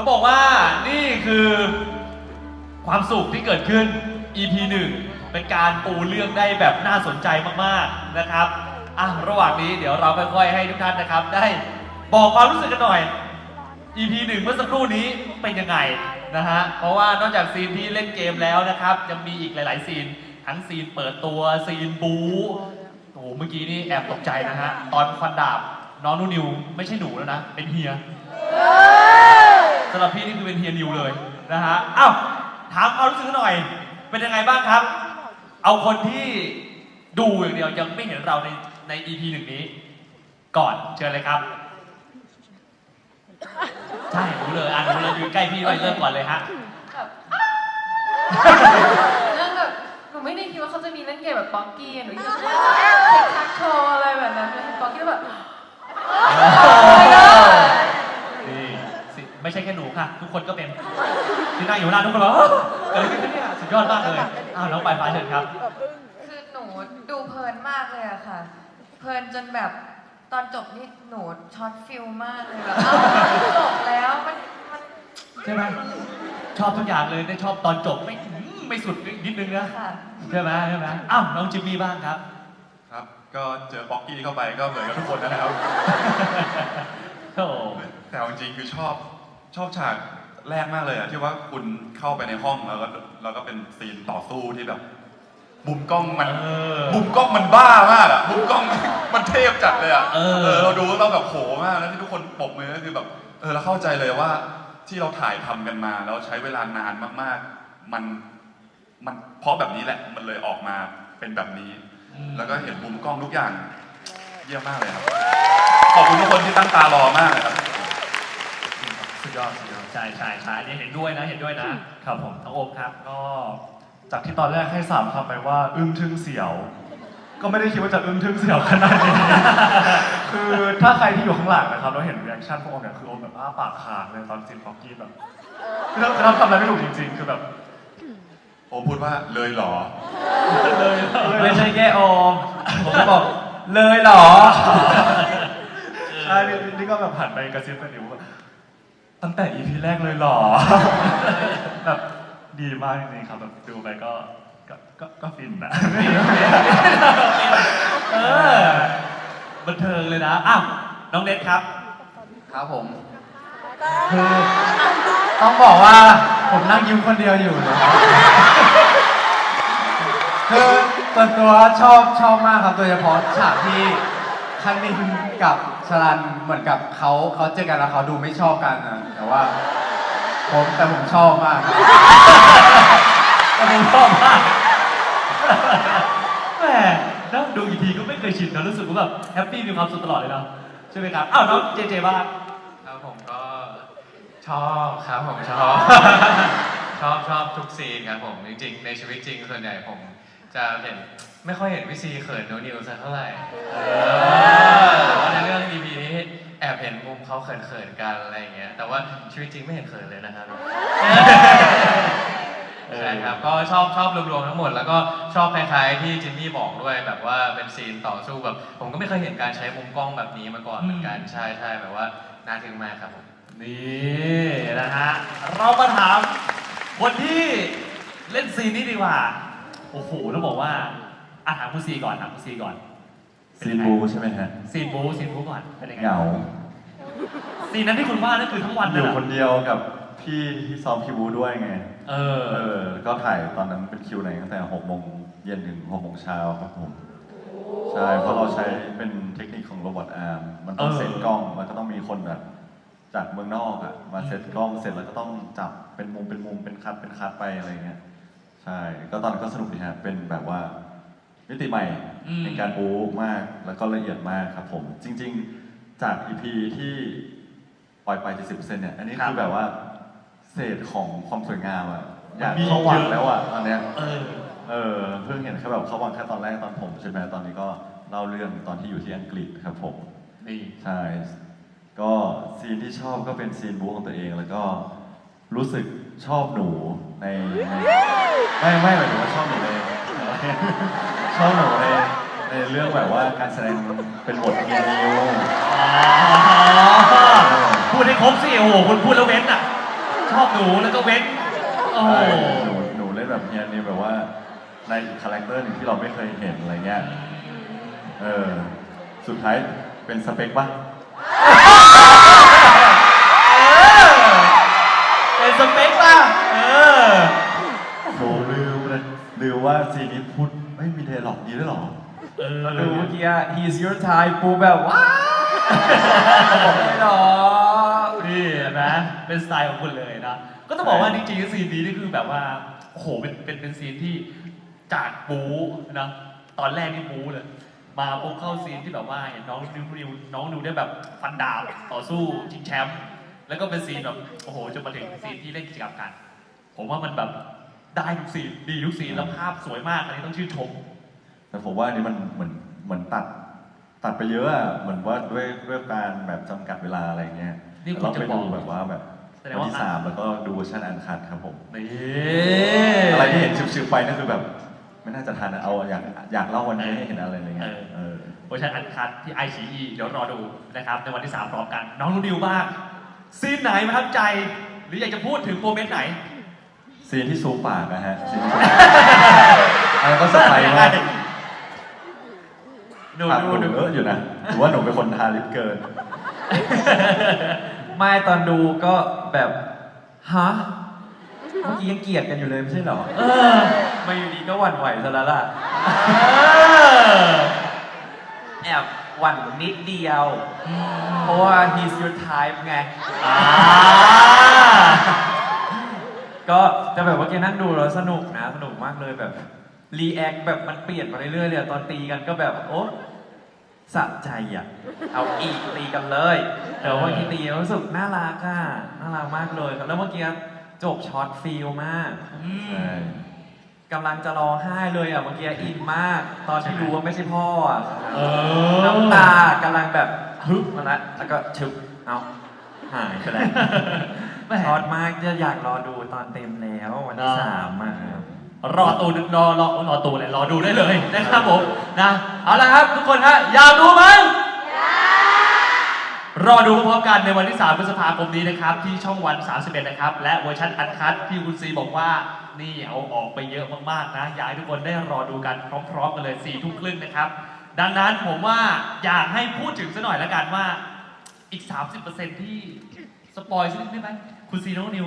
เขาบอกว่านี่คือความสุขที่เกิดขึ้น EP 1 เป็นการปูเรื่องได้แบบน่าสนใจมากๆนะครับอะระหว่างนี้เดี๋ยวเราค่อยๆให้ทุกท่านนะครับ ได้บอกความรู้สึกกันหน่อย EP หนึ่งเมื่อสักครู่นี้เป็นยังไงนะฮะเพราะว่านอกจากซีนที่เล่นเกมแล้วนะครับยังมีอีกหลาย ๆ ซีน ทั้งซีนเปิดตัวซีนบู๊โอ้โหเมื่อกี้นี่แอบตกใจนะฮะตอนควันดาบน้องนูนิว ไม่ใช่หนูแล้วนะ เป็นเฮีย สำหรับพี่นี่คือเป็นเฮียนิวเลยนะฮะอ้าวถามความรู้สึกหน่อย เป็นยังไงบ้างครับ เอาคนที่ดูอย่างเดียวยังไม่เห็นเราในใน EP หนึ่งนี้ ก่อนเชิญเลยครับ ใช่รู้เลยอะรู้เลยอยู่ใกล้พี่ไปเริ่มก่อนเลยฮะ แบบเรื่องแบบหนูไม่ได้คิดว่าเขาจะมีเล่นเกมแบบป๊อกกี้หนูคิดว่าเซ็กชักโชว์อะไรแบบนั้นเป็นป๊อกกี้แล้วแบบ ไม่ใช่แค่หนูค่ะ ทุกคนก็เป็นที่นั่งอยู่ข้างหน้าทุกคนบอกเฮ้ยเกิดอะไรขึ้นเนี่ยสุดยอดมากเลยอ้าวน้องปลายฟ้าเชิญครับ คือหนูดูเพลินมากเลยอะค่ะ เพลินจนแบบตอนจบนี่หนูช็อตฟิลมากเลยแบบเอ้าจบแล้วมันมันใช่ไหมชอบทุกอย่างเลยได้ชอบตอนจบไม่อืมไม่สุดนิดนึงนะค่ะ ใช่ไหมใช่ไหมอ้าวน้องจิมมี่บ้างครับ ครับ ก็เจอบ็อกกี้เข้าไปก็เหมือนกับทุกคนนะครับ โอ้ แต่เอาจริงๆคือชอบ ชอบฉากแรกมากเลยอะที่ว่าคุณเข้าไปในห้องแล้วก็แล้วก็เป็นซีนต่อสู้ที่แบบมุมกล้องมันเออมุมกล้องมันบ้ามากอะมุมกล้อง มันเทพจัดเลยอะเออ เราดูแล้วเราแบบโหมากแล้วที่ทุกคนปรบมือก็คือแบบเออเราเข้าใจเลยว่าที่เราถ่ายทำกันมาแล้วใช้เวลานานมากๆ มันมันเพราะแบบนี้แหละมันเลยออกมาเป็นแบบนี้ แล้วก็เห็นมุมกล้องทุกอย่างเยี่ยมมากเลยครับ ขอบคุณทุกคนที่ตั้งตารอมากเลยครับสุ ดยอดสุดยอด ใช่ใช่ใช่อันนี่เห็นด้วยนะเห็นด้วยนะครับผมทั้องโอมครับ ก็จากที่ตอนแรกให้สามคำไปว่า อึ้งทึ่งเสียว ก็ไม่ได้คิดว่าจะอึ้งทึ่งเสียวขนาดนี้ คือถ้าใครที่อยู่ข้างหลังนะครับแล้วเห็นรีแอคชั่นพวกโอมเนี่ยคือโอมแบบอ้าปากค้างเลยตอนซีนฟอกกี้แบบคือเราคือเราทำอะไรไม่ถูกจริงๆ คือแบบโอมพูดว่าเลยเหรอ เลยเลยไม่ใช่แค่โอม ผมก็บอกเลยเหรอ ใช่นี่นี่ก็แบบหันไปกระซิบกันอยู่ว่า ตั้งแต่ EP แรกเลยเหรอ แบบดีมากจริงๆครับแบบดูไปก็ก็ก็ก็ฟินนะเออบันเทิงเลยนะอ้าวน้องเน็ตครับครับผม คือต้องบอกว่าผมนั่งยิ้มคนเดียวอยู่นะครับคือส่วนตัวชอบชอบมากครับโดยเฉพาะฉากที่คันนินกับ ชลันเหมือนกับเขาเขาเจอกันแล้วเขาดูไม่ชอบกันนะแต่ว่า ผมแต่ผมชอบมากครับก็ผมชอบมากแหมนั่งดูอีกทีก็ไม่เคยชินนะรู้สึกว่าแบบแฮปปี้มีความสุขตลอดเลยเนาะใช่ไหมครับอ้าวน้องเจเจบ้างครับผมก็ชอบครับผมชอบ ชอบชอบทุกซีนครับผมจริง ๆ ในชีวิตจริงส่วนใหญ่ผมจะเห็นไม่ค่อยเห็นวิซีเขินโนนิวสักเท่าไหร่ เขาเขินๆกันอะไรอย่างเงี้ยแต่ว่าชีวิตจริงไม่เห็นเขินเลยนะครับ ใช่ครับก็ชอบชอบรวมๆทั้งหมด แล้วก็ชอบคล้ายๆที่จิมมี่บอกด้วยแบบว่าเป็นซีนต่อสู้แบบผมก็ไม่เคยเห็นการใช้มุมกล้องแบบนี้มาก่อนเหมือนกันใช่ใช่แบบว่าน่าทึ่งมากครับผมนี่นะฮะเรามาถามคนที่เล่นซีนนี้ดีกว่าโอ้โหต้องบอกว่าอะถามคุณซีก่อนถามคุณซีก่อนซีนบูใช่ไหมฮะซีนบูซีนบูก่อนเป็นยังไงเหงา ซีนนั้นที่คุณว่านั่นคือทั้งวันอนั่นยู่แหละคนเดียวกับพี่ที่ซ้อมคิวบูด้วยไง เออ เออ ก็ถ่ายตอนนั้นเป็นคิวไหนตั้งแต่หกโมงเย็นถึงหกโมงเช้าครับผม ใช่ เพราะเราใช้เป็นเทคนิคของโรบอทอาร์ม มันต้องเออ เซตกล้อง มันก็ต้องมีคนแบบจากเมืองนอกอะมาเซตกล้องเสร็จแล้วก็ต้องจับเป็นมุมเป็นมุมเป็นคัดเป็นคัดไปอะไรเงี้ย ใช่ ก็ตอนนั้นก็สนุกดีฮะ เป็นแบบว่ามิติใหม่อืม ในการบู๊มาก แล้วก็ละเอียดมากครับผม จริง ๆ จาก EP ที่ปล่อยไป 70%เนี่ย อันนี้คือแบบว่า เศษของความสวยงามอะอยากเข้าวังแล้วอะตอนเนี้ย เออ เออ เพิ่งเห็นแค่แบบเข้าวังแค่ตอนแรกตอนผมใช่ไหมตอนนี้ก็เล่าเรื่องตอนที่อยู่ที่อังกฤษครับผม นี่ ใช่ ก็ซีนที่ชอบก็เป็นซีนบู๊ของตัวเอง แล้วก็รู้สึกชอบหนูในในไม่ไม่หมายถึงว่าชอบหนูในชอบหนูใน ในเรื่องแบบว่าการแสดงเป็นบทเมียนิวพูดให้ครบสิโอ้โหคุณพูดแล้วเว้นอะ ชอบหนูแล้วก็เว้น โอ้โหใช่หนูหนูเล่นแบบเนี้ยนี่แบบว่าในอีกคาแรคเตอร์หนึ่งที่เราไม่เคยเห็นอะไรเงี้ย เออ สุดท้ายเป็นสเปคปะเป็นสเปคป่ะเออโหลืมเลยลืมว่าซีนนี้พูดไม่มีเดหลอกดีด้วยเหรอ เออดูเมื่อกี้ he's your type ปูแบบว้าวบอกไม่หรอก นี่เห็นไหมเป็นสไตล์ของคุณเลยนะ ก็ต้องบอกว่าจริงๆซีนนี้นี่คือแบบว่าโอ้โหเป็นเป็นเป็นซีนที่จากบู๊นะตอนแรกนี่บู๊เลย มาปุ๊บเข้าซีนที่แบบว่าเห็นน้องนิวนิวน้องนิวได้แบบฟันดาบต่อสู้ชิงแชมป์แล้วก็เป็นซีนแบบโอ้โหจนมาถึงซีนที่เล่นกิจกรรมกัน ผมว่ามันแบบได้ทุกซีนดีทุกซีนแล้วภาพสวยมากอันนี้ต้องชื่นชม แต่ผมว่าอันนี้มันเหมือนเหมือนตัด ตัดไปเยอะอะเหมือนว่าด้วยด้วยการแบบจำกัดเวลาอะไรเงี้ยนี่คุณเราจะไปบอดูกแบบว่าแบบแสดงวันว่าที่สามแล้วก็ดูเวอร์ชันอันคัดครับผม นี่อะไรที่เห็นชิวๆไปนั่นคือแบบ ไม่น่าจะทันอะเอาอยากอยากเล่าวันนี้ให้เห็นอะไรอะไรเงี้ยเออ เวอร์ชันอันคัดที่ไอชีเดี๋ยวรอดูนะครับในวันที่ 3 พร้อมกัน น้องรู้ดิวบ้างซีนไหนประทับใจ หรืออยากจะพูดถึงโมเมนต์ไหน ซีนที่ซูมปากนะฮะซีนที่ซูมปากอันนั้นก็สไปมาก หนูปากดูหนูดูเยอะอยู่นะหรือว่าหนูเป็นคนทาลิปเกิน ไม่ตอนดูก็แบบฮะเมื่อกี้ยังเกลียดกันอยู่เลยไม่ใช่เหรอเออมาอยู่ดีก็หวั่นไหวซะแล้วล่ะเออแอบหวั่นนิดเดียว เพราะว่า he's your type ไงอ่าก็จะแบบว่าแกนั่งดูแล้วสนุกนะ สนุกมากเลยแบบรีแอคแบบมันเปลี่ยนมาเรื่อยๆเลยอะตอนตีกันก็แบบ โอ้ สะใจอะ เอาอีกตีกันเลยเดี๋ยววันที่ตีแล้วรู้สึกน่ารักอะน่ารักมากเลยครับแล้วเมื่อกี้จบช็อตฟิลมากอืมใช่กำลังจะร้องไห้เลยอะเมื่อกี้อินมาก ตอนที่รู้ว่าไม่ใช่พ่ออะเออน้ำตากำลังแบบฮึบมาละแล้วก็ชึบเอาหายไปแล้วแหม่ช็อตมากจะอยากรอดูตอนเต็มแล้ววันที่อ่าสามอะ รอตูรอรอรอตูเลยรอดูได้เลยนะครับผมนะเอาละครับทุกคนฮะอยากดูไหมรอดูพร้อมๆกันในวันที่ 3 พฤษภาคมนี้นะครับ ที่ช่องวัน 31 นะครับ และเวอร์ชันอันคัดที่คุณซีบอกว่า นี่เอาออกไปเยอะมากๆนะ อยากให้ทุกคนได้รอดูกันพร้อมๆกันเลย4ี่ทุ่มครึ่งนะครับ ดังนั้นผมว่าอยากให้พูดถึงสักหน่อยละกันว่าอีก 30%ที่สปอยสักนิดได้ไหมคุณซีโนองนิว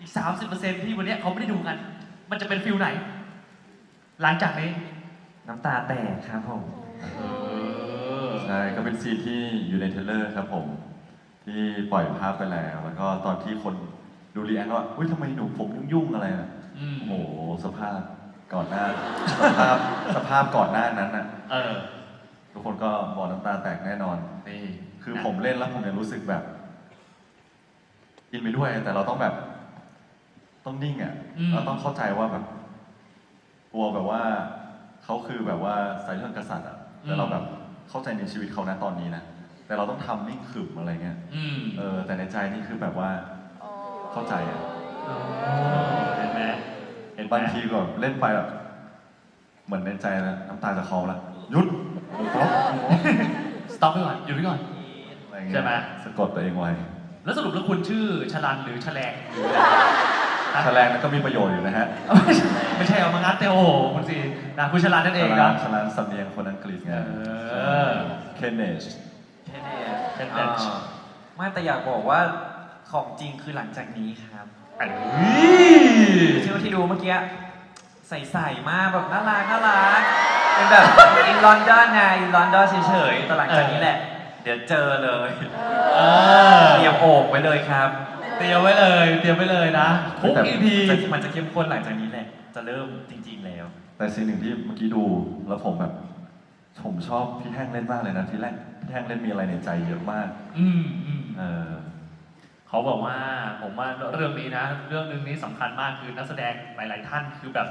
อีก 30%ที่วันเนี้ยเขาไม่ได้ดูกัน มันจะเป็นฟิลไหน หลังจากนี้ น้ำตาแตกครับผม ใช่ก็เป็นซีนที่อยู่ในเทรลเลอร์ครับผม ที่ปล่อยภาพไปแล้ว แล้วก็ตอนที่คนดูรีแอคว่าอุ้ยทำไมหนูผมยุ่งๆอะไรอะอืม โอ้โหสภาพก่อนหน้า สภาพสภาพก่อนหน้านั้นน่ะ เออ ทุกคนก็บอกน้ำตาแตกแน่นอน นี่ คือผมเล่นแล้วผมยังรู้สึกแบบอินไปด้วย แต่เราต้องแบบ ต้องนิ่งอะอืม เราต้องเข้าใจว่าแบบกลัวแบบว่าเขาคือแบบว่าสายเลือดกษัตริย์อะแต่เราแบบเข้าใจในชีวิตเขานะตอนนี้นะแต่เราต้องทำนิ่งขึมอะไรเงี้ยอืมเออแต่ในใจนี่คือแบบว่าเข้าใจอะเห็นไหมเห็นไหมบางทีก็แบบเล่นไปแบบเหมือนในใจนะน้ำตาจะคลอแล้วหยุดหยุดสต็อปไปก่อนหยุดไปก่อน อะไรเงี้ยใช่ไหม สะกดตัวเองไว้แล้วสรุปแล้วคุณชื่อชลันหรือชแลงหรือ แฉลงนั้นก็มีประโยชน์อยู่นะฮะไม่ใช่ไม่ใช่เอามางัดเตโอคุณซีนะคุณชลันนั่นเองฉคลารัดบฉลาดสำเนียงคนอังกฤษไงเออเคนเนชแค่นี้แค่นั้นอ่าไม่แต่อยากบอกว่าของจริงคือหลังจากนี้ครับอันเชื่อว่าที่ดูเมื่อกี้ใส่ๆมากแบบน่ารักน่ารักเป็นแบบอินลอนดอนไงอินลอนดอนเฉยๆแต่หลังจากนี้แหละ เดี๋ยวเจอเลยเออเตรียมโอบไว้เลยครับเตรียมไว้เลย เตรียมไว้เลยนะทุก EP จะมันจะเข้มข้นหลังจากนี้แหละ จะเริ่มจริง ๆ แล้ว แต่สิ่งหนึ่งที่เมื่อกี้ดูแล้วผมแบบ ผมชอบพี่แท่งเล่นมากเลยนะที่แรกพี่แท่งเล่นมีอะไรในใจเยอะมาก อืมอืมเออเขาบอกว่าผมว่าเรื่องนี้นะ เรื่องหนึงนี้สำคัญมากคือนักแสดงหลาย ๆ ท่านคือแบบ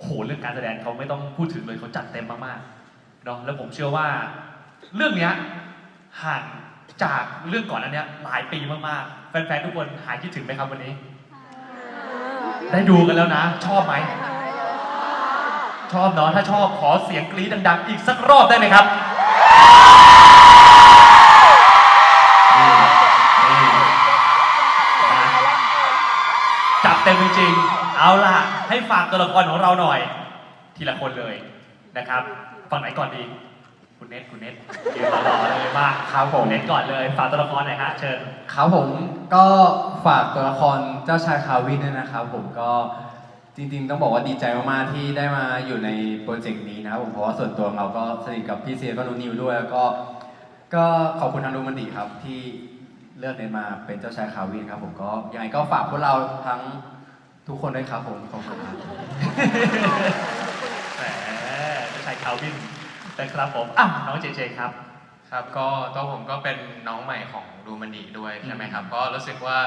โหเรื่องการแสดงเขาไม่ต้องพูดถึงเลยเขาจัดเต็มมากๆเนาะแล้วผมเชื่อว่า เรื่องเนี้ยห่าง จากเรื่องก่อนอันเนี้ยหลายปีมากๆ แฟนๆทุกคนหายคิดถึงไหมครับวันนี้ ได้ดูกันแล้วนะ ชอบไหม ชอบเนาะถ้าชอบขอเสียงกรี๊ดดัง ๆ อีกสักรอบได้ไหมครับนี่นี่นะจริงๆเอาล่ะ ให้ฝากตัวละครของเราหน่อย ทีละคนเลยนะครับ ฝั่งไหนก่อนดี คุณเน็ตคุณเน็ตยืนรอๆเลยมากครับผมณเน็ตก่อนเลยฝากตัวละครหน่อยฮะเชิญครับผมก็ฝากตัวละครเจ้าชายคาวินด้วยนะครับ ผมก็จริงๆ ต้องบอกว่าดีใจมากๆที่ได้มาอยู่ในโปรเจกต์นี้นะครับผมเพราะว่าส่วนตัวเราก็สนิทกับพี่เซียก็นูนิวด้วยแล้วก็ ก็ขอบคุณทางดูมันดีครับที่เลือกเนนมาเป็นเจ้าชายคาวินครับผมก็ยังไงก็ฝากพวกเราทั้งทุกคนด้วยครับผมขอบคุณครับ แหมจะใช้คาวิน นะครับผมอะน้องเจเจครับ ครับก็ตัวผมก็เป็นน้องใหม่ของดูมันดีด้วยใช่ไหมครับ ก็รู้สึกว่า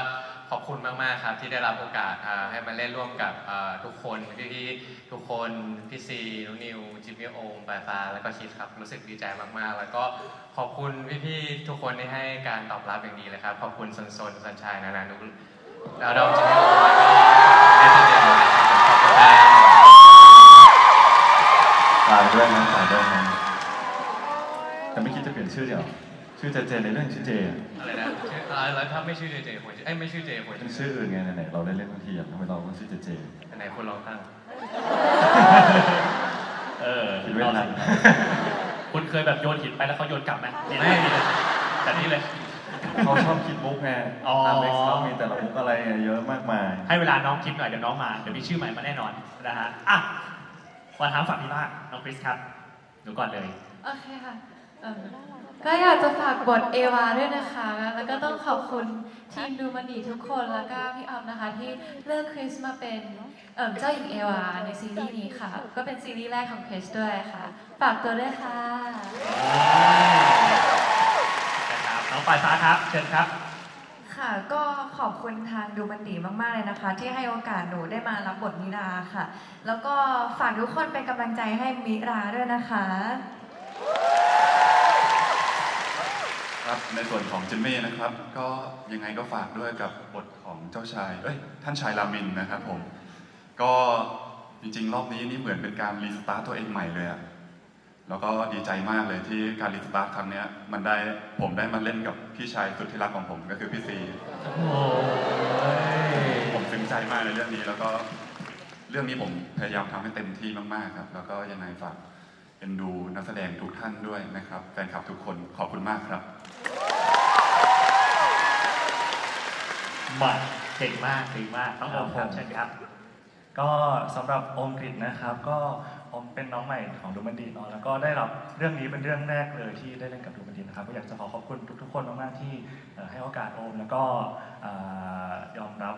ขอบคุณมาก ๆ ครับ ที่ได้รับโอกาสอ่าให้มาเล่นร่วมกับอ่าทุกคนพี่ๆทุกคน พี่ซีนุนิว จิมมี่โอมปาตาแล้วก็คิดครับ รู้สึกดีใจมาก ๆ แล้วก็ขอบคุณพี่ๆทุกคนที่ให้การตอบรับอย่างดีเลยครับ ขอบคุณซนซนสัญชัยนานานุแล้วดอมจิมมี่โอมแล้วก็เนตเดียวนะครับขอบคุณครับฝากด้วยนะฝากด้วยนะแต่ ไม่คิดจะเปลี่ยนชื่อเดี๋ยวชื่อเจเจในเรื่องชื่อเจอะอะไรนะชื่ออะไรแล้วถ้าไม่ชื่อเจเจควรจะเอ้ยไม่ชื่อเจควรเป็นจะชื่ออื่นไงไหนๆเราได้เล่นบางทีอะทำไมเราต้องชื่อเจเจ ไหนคุณลองตั้งเออคิดไม่ทัน คุณเคยแบบโยนหินไปแล้วเขาโยนกลับไหมนี่ไม่มีเลยแต่นี่เลย เขาชอบคิดมุกไงอ๋อ ตามเล็กเขามีแต่ละมุกอะไรเยอะมากมาย ให้เวลาน้องคิดหน่อยเดี๋ยวน้องมา เดี๋ยวมีชื่อใหม่มาแน่นอนนะฮะอะมาถามฝั่งนี้บ้างน้องคริสครับหนูก่อนเลย โอเคค่ะเอิ่ม ก็อยากจะฝากบทเอวาด้วยนะคะ แล้วก็ต้องขอบคุณทีมดูมันดีทุกคนแล้วก็พี่ออมนะคะ ที่เลือกคริสมาเป็นเอิ่มเจ้าหญิงเอวาในซีรีส์นี้ค่ะ ก็เป็นซีรีส์แรกของคริสด้วยค่ะ ฝากตัวด้วยค่ะนะครับน้องปลายฟ้าครับ เชิญครับ ค่ะก็ขอบคุณทางดูมันดีมาก ๆ เลยนะคะ ที่ให้โอกาสหนูได้มารับบทมิราค่ะ แล้วก็ฝากทุกคนเป็นกำลังใจให้มิราด้วยนะคะ ครับในส่วนของจิมมี่นะครับ ก็ยังไงก็ฝากด้วยกับบทของเจ้าชายเอ้ยท่านชายรามินนะครับผม ก็จริงๆ รอบนี้นี่เหมือนเป็นการรีสตาร์ทตัวเองใหม่เลยอะแล้วก็ดีใจมากเลยที่การรีสตาร์ทครั้งเนี้ยมันได้ผมได้มาเล่นกับพี่ชายสุดที่รักของผมก็คือพี่ซีโอ้ผมซึ้งใจมากในเรื่องนี้แล้วก็เรื่องนี้ผมพยายามทำให้เต็มที่มากๆครับ แล้วก็ยังไงฝาก เอ็นดูนักแสดงทุกท่านด้วยนะครับ แฟนคลับทุกคนขอบคุณมากครับมาเก่งมากเก่งมากน้องโอมครับครับผมเชิญครับ ก็สำหรับโอมกฤษนะครับ ก็โอมเป็นน้องใหม่ของดูมันดีเนาะแล้วก็ได้รับเรื่องนี้เป็นเรื่องแรกเลยที่ได้เล่นกับดูมันดีนะครับก็อยากจะขอขอบคุณทุกๆคนมากๆที่เอ่อให้โอกาสโอมแล้วก็เอ่อยอมรับ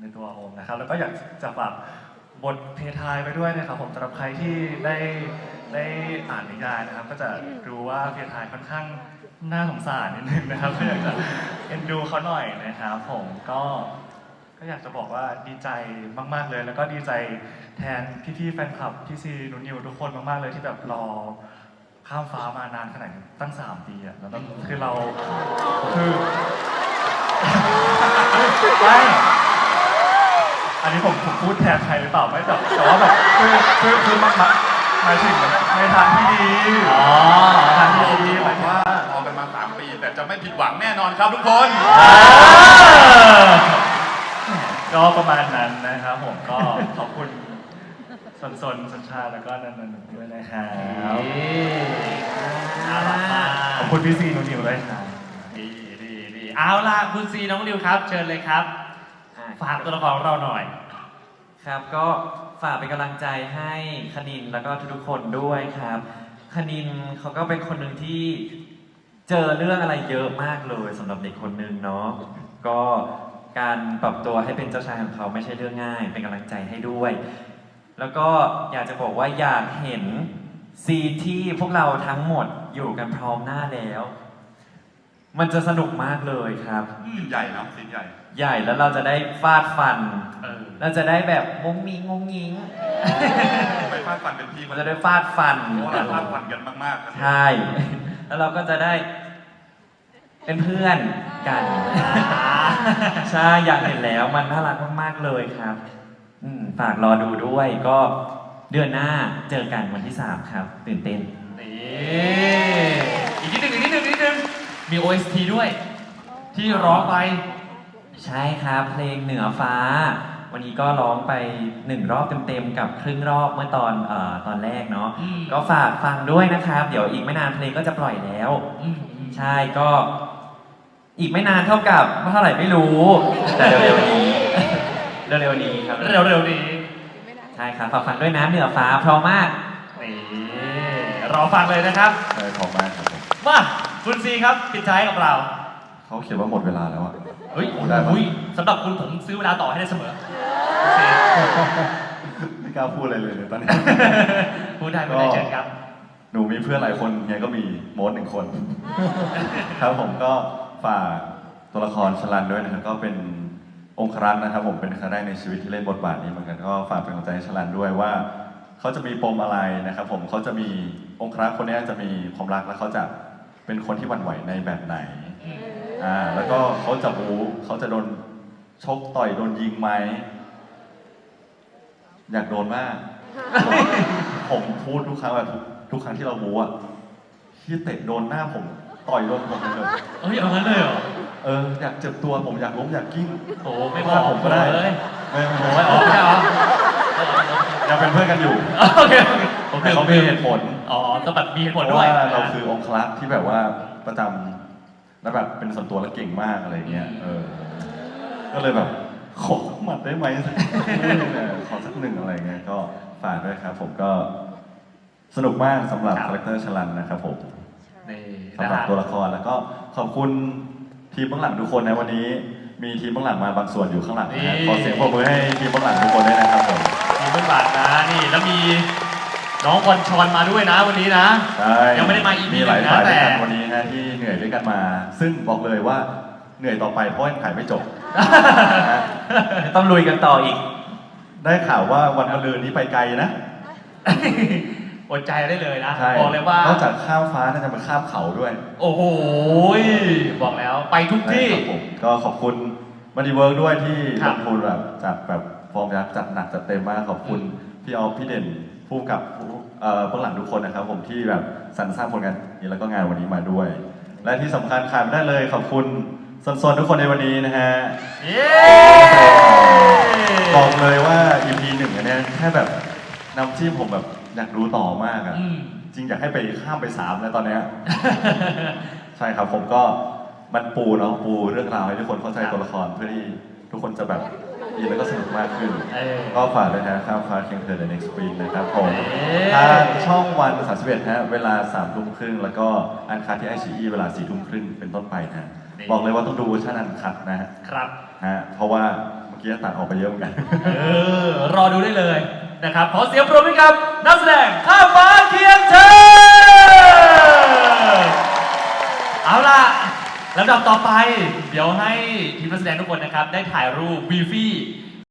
ในตัวโอมนะครับแล้วก็อยากจะฝาก บทเพทายไปด้วยนะครับผมสำหรับใครที่ได้ได้อ่านนิยายนะครับ ก็จะรู้ว่าเพทายค่อนข้างน่าสงสารนิดนึงนะครับก็อยากจะเอ็นดูเขาหน่อยนะครับผมก็ก็อยากจะบอกว่าดีใจมาก ๆเลย แล้วก็ดีใจแทนพี่ๆแฟนคลับพี่ซีนุนนิวทุกคนมากๆเลยที่แบบรอข้ามฟ้ามานานขนาดนี้ตั้ง3ปีอะแล้วแบบคือเราคือไม่ อันนี้ผมผมพูดแทนใครหรือเปล่าไม่แต่แต่ว่าแบบคือคือคือมันมันหมายถึงในทางที่ดีอ๋อทางที่ดีหบมาอยกถึงว่าว่ารอกันมา3ปี แต่จะไม่ผิดหวังแน่นอนครับทุกคนก็ประมาณนั้นนะครับผมก็ขอบคุณสนสนสัญชาติแล้วก็นันนันด้วยนะครับน่ารักมากขอบคุณพี่ซีนุนิวด้วยครับดีดีดีเอาล่ะคุณซีน้องนิวครับ เชิญเลยครับ ฝากตัวละครของเราหน่อย ครับก็ฝากเป็นกำลังใจให้คณินแล้วก็ทุกๆคนด้วยครับ คณินเขาก็เป็นคนหนึ่งที่เจอเรื่องอะไรเยอะมากเลยสำหรับเด็กคนหนึ่งเนาะก็การปรับตัวให้เป็นเจ้าชายของเขาไม่ใช่เรื่องง่าย เป็นกำลังใจให้ด้วย แล้วก็อยากจะบอกว่าอยากเห็นซีนที่พวกเราทั้งหมดอยู่กันพร้อมหน้าแล้ว มันจะสนุกมากเลยครับใหญ่เนาะสินใหญ่ใหญ่แล้วเราจะได้ฟาดฟัน เออเราจะได้แบบงงงิงงงงิงไปฟาดฟันเป็นพี่มัมันนจะได้ฟาดฟันเพราะว่าเราฟาดฟันกันมากๆครับใช่แล้วเราก็จะได้ เป็นเพื่อนกันใช่อยากเห็นแล้วมันน่ารักมากๆเลยครับ อืมฝากรอดูด้วยก็เดือนหน้าเจอกันวันที่3ครับ ตื่นเต้น นี่ มี OST ด้วย ที่ร้องไป ใช่ครับเพลงเหนือฟ้า วันนี้ก็ร้องไปหนึ่งรอบเต็มๆกับครึ่งรอบเมื่อตอนเอ่อตอนแรกเนาะอืม ก็ฝากฟังด้วยนะครับ เดี๋ยวอีกไม่นานเพลงก็จะปล่อยแล้ว อืมอืมใช่ก็ อีกไม่นานเท่ากับเท่าไหร่ไม่รู้ แต่เร็วๆนี้ เร็วๆนี้ครับเร็วๆนี้ใช่ครับฝากฟังด้วยนะเหนือฟ้าเพราะมาก นี่รอฟังเลยนะครับใช่ขอบมากครับผม มา คุณซีครับปิดท้ายกับเราเขาเขียนว่าหมดเวลาแล้วอะเฮ้ยโอ้ได้ปะโหสำหรับคุณผมซื้อเวลาต่อให้ได้เสมอคุณซีไม่กล้าพูดอะไรเลยเลยตอนนี้ พูดได้พูดได้เชิญครับ หนูมีเพื่อนหลายคนเฮียก็มีโมดหนึ่งคน ครับผมก็ฝากตัวละครชลันด้วยนะครับก็เป็นองครักษ์นะครับ ผมเป็นครั้งแรกในชีวิตที่เล่นบทบาทนี้เหมือนกันก็ฝากเป็นกำลังใจให้ชลันด้วยว่าเขาจะมีปมอะไรนะครับ ผมเขาจะมีองครักษ์คนนี้จะมีความรักแล้วเขาจะ เป็นคนที่หวั่นไหวในแบบไหนอ่าแล้วก็เขาจะบู๊เขาจะโดนชกต่อยโดนยิงไหมอยากโดนมาก ผมพูดทุกครั้งแบบทุกทุกครั้งที่เราบู๊อะที่เตะโดนหน้าผมต่อยโดนผมเลยเฮ้ยเอางั้นเลยเหรอเอออยากเจ็บตัวผมอยากล้มอยากกิ้งโอ้ไม่ไม่บอว่ากผมก็ได้เลยไม่ไม่โอ้ไม่ยอ๋อไม่ใช่เหรอ ยังเป็นเพื่อนกันอยู่โอเคโอเคผมแต่ลืมเขามีเหตุผลอ๋อต้องแบบมีเหตุเพผลราะด้วยว่าเราคือองคลักษ์ที่แบบว่าประจำแล้วแบบเป็นส่วนตัวและเก่งมากอะไรเงี้ยเออ ก็เลยแบบขอสักหมัดได้ไหมสักเออขอสักหนึ่งอะไรเงี้ยก็ฝากด้วยครับ ผมก็สนุกมากสำหรับครับคาแรคเตอร์ชลันนะครับผม นี่สำนะหรับฮะ ตัวละครแล้วก็ขอบคุณทีมเบื้องหลังทุกคนนะวันนี้ มีทีมเบื้องหลังมาบางส่วนอยู่ข้างหลังนะฮะขอเสียงปรบมือให้ทีมเบื้องหลังทุกคนด้วยนะครับผมมี เบื้องหลังนะนี่แล้วมีน้องบอลชอนมาด้วยนะวันนี้นะ ใช่ยังไม่ได้มา EP มีหลายหนึ่งนะฝ่ายด้วยกันแต่ วันนี้นะที่เหนื่อยด้วยกันมา ซึ่งบอกเลยว่าเหนื่อยต่อไปเพราะยังถ่ายไม่จบ นะ ต้องลุยกันต่ออีก ได้ข่าวว่าวันมะรืนนี้ไปไกลนะอดใจได้เลยนะ ใช่บอกเลยว่า นอกจากข้ามฟ้าน่าจะมาข้ามเขาด้วยโอ้โหบอกแล้วไปทุกที่ นะครับผมก็ขอบคุณมันดีเวิร์กด้วยที่ครัลบ งทุนแบบจัดแบบ ฟอร์มยักษ์จัดหนักจัดเต็มมากขอบคุณพี่ออฟพี่เด่นผู้กำกับผู้เอ่อเบื้องหลังทุกคนนะครับ ผมที่แบบสรรสร้างผลงานนี้แล้วก็งานวันนี้มาด้วย และที่สำคัญขาดไม่ได้เลยขอบคุณสนๆทุกคนในวันนี้นะฮะเย้บอกเลยว่า EP หนึ่งอันเนี้ยแค่แบบน้ำจิ้มผมแบบอยากรู้ต่อมากอะอืมจริงอยากให้ไปข้ามไปสามแล้วตอนเนี้ยใช่ครับผมก็มันปูเนาะปูเรื่องราวให้ทุกคนเข้าใจตัวละครเพื่อที่ทุกคนจะแบบ อินแล้วก็สนุกมากขึ้น เออ ก็ฝากด้วยนะครับฟ้าเคียงเธอ The Next Spring นะครับผมเอ๊ะ ทางช่องวัน31ฮะเวลา3ทุ่มครึ่งแล้วก็อันคัดที่ไอชีเวลา4ทุ่มครึ่งเป็นต้นไปนะนี่บอกเลยว่าต้องดูเวอร์ชันอันคัดนะฮะครับ ฮะเพราะว่าเมื่อกี้ตัดออกไปเยอะเหมือนกัน เออ รอดูได้เลยนะครับ ขอเสียงปรบมือกับนักแสดงข้ามฟ้าเคียงเธอเอาล่ะ ลำดับต่อไป เดี๋ยวให้ทีมนักแสดงทุกคนนะครับ ได้ถ่ายรูปวีฟี่